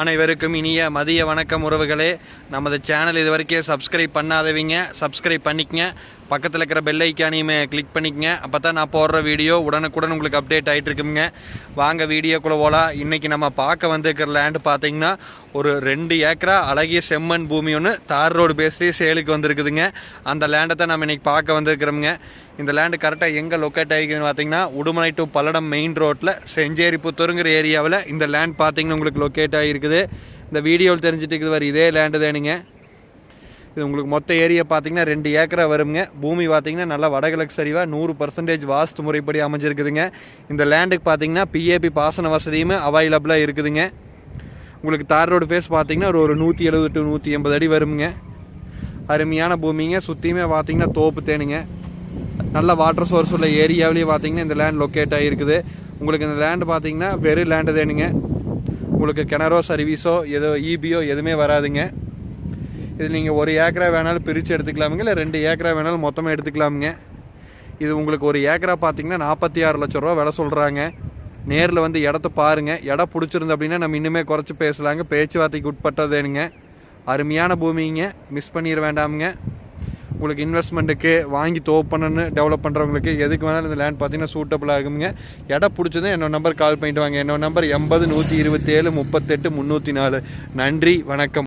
அனைவருக்கும் இனிய மதிய வணக்கம் உறவுகளே. நமது சேனல் இது வரைக்கும் சப்ஸ்கிரைப் பண்ணாதவங்க. சப்ஸ்கிரைப் பண்ணிக்கங்க. பக்கத்தில் இருக்கிற பெல் ஐக்கானையுமே கிளிக் பண்ணிக்கங்க. அப்போ தான் நான் போடுற வீடியோ உடனுக்குடன் உங்களுக்கு அப்டேட் ஆகிட்டு இருக்குங்க வாங்க வீடியோக்குள்ளே போகலாம் இன்றைக்கி நம்ம பார்க்க வந்துருக்கிற லேண்டு பார்த்தீங்கன்னா ஒரு ரெண்டு ஏக்கரா அழகிய செம்மண் பூமி ஒன்று தார் ரோடு பேசி சேலுக்கு வந்திருக்குதுங்க. அந்த லேண்டை தான் நம்ம இன்றைக்கி பார்க்க வந்திருக்கிறோமுங்க. இந்த லேண்டு கரெக்டாக எங்கே லொக்கேட் ஆகிக்குதுன்னு பார்த்தீங்கன்னா உடுமலை டு பல்லடம் மெயின் ரோட்டில் செஞ்சேரி புத்தூருங்கிற ஏரியாவில் இந்த லேண்ட் பார்த்தீங்கன்னா உங்களுக்கு லொக்கேட் ஆகிருக்குது. இந்த வீடியோவில் தெரிஞ்சுட்டு இருக்குது வர இதே லேண்டு தானுங்க. இது உங்களுக்கு மொத்த ஏரியா பார்த்தீங்கன்னா ரெண்டு ஏக்கரா வருங்க. பூமி பார்த்தீங்கன்னா நல்லா வடகிழக்கு சரிவாக நூறு பர்சன்டேஜ் வாஸ்து முறைப்படி அமைஞ்சிருக்குதுங்க. இந்த லேண்டுக்கு பார்த்தீங்கன்னா பிஏபி பாசன வசதியுமே அவைலபிளாக இருக்குதுங்க. உங்களுக்கு தார் ரோடு ஃபேஸ் பார்த்தீங்கன்னா ஒரு ஒரு நூற்றி எழுபது டு நூற்றி எண்பது அடி வருங்க. அருமையான பூமிங்க. சுற்றியுமே பார்த்தீங்கன்னா தோப்பு தேனுங்க. நல்ல வாட்டர் சோர்ஸ் உள்ள ஏரியாவிலேயே பார்த்தீங்கன்னா இந்த லேண்ட் லொக்கேட் ஆகிருக்குது உங்களுக்கு இந்த லேண்டு பார்த்தீங்கன்னா வெறும் லேண்டு தேனுங்க. உங்களுக்கு கிணறோ சர்வீஸோ ஏதோ ஈபியோ எதுவுமே வராதுங்க. இது நீங்கள் ஒரு ஏக்கரா வேணாலும் பிரித்து எடுத்துக்கலாமுங்க இல்லை ரெண்டு ஏக்கரா வேணாலும் மொத்தமாக எடுத்துக்கலாமுங்க. இது உங்களுக்கு ஒரு ஏக்கரா பார்த்தீங்கன்னா நாற்பத்தி ஆறு லட்ச ரூபா விலை சொல்கிறாங்க நேரில் வந்து இடத்த பாருங்கள் இடம் பிடிச்சிருந்து அப்படின்னா நம்ம இன்னுமே குறைச்சி பேசலாங்க. பேச்சுவார்த்தைக்கு உட்பட்டதேனுங்க அருமையான பூமிங்க. மிஸ் பண்ணிட வேண்டாமுங்க. உங்களுக்கு இன்வெஸ்ட்மெண்ட்டுக்கு வாங்கி தோப் டெவலப் பண்ணுறவங்களுக்கு எதுக்கு வேணாலும் இந்த லேண்ட் பார்த்தீங்கன்னா சூட்டபிள் ஆகுங்க இடம் பிடிச்சதும் என்னோட நம்பர் கால் பண்ணிட்டு வாங்க. என்னோட நம்பர் எண்பது நூற்றி இருபத்தேழு முப்பத்தெட்டு முந்நூற்றி நாலு. நன்றி வணக்கம்.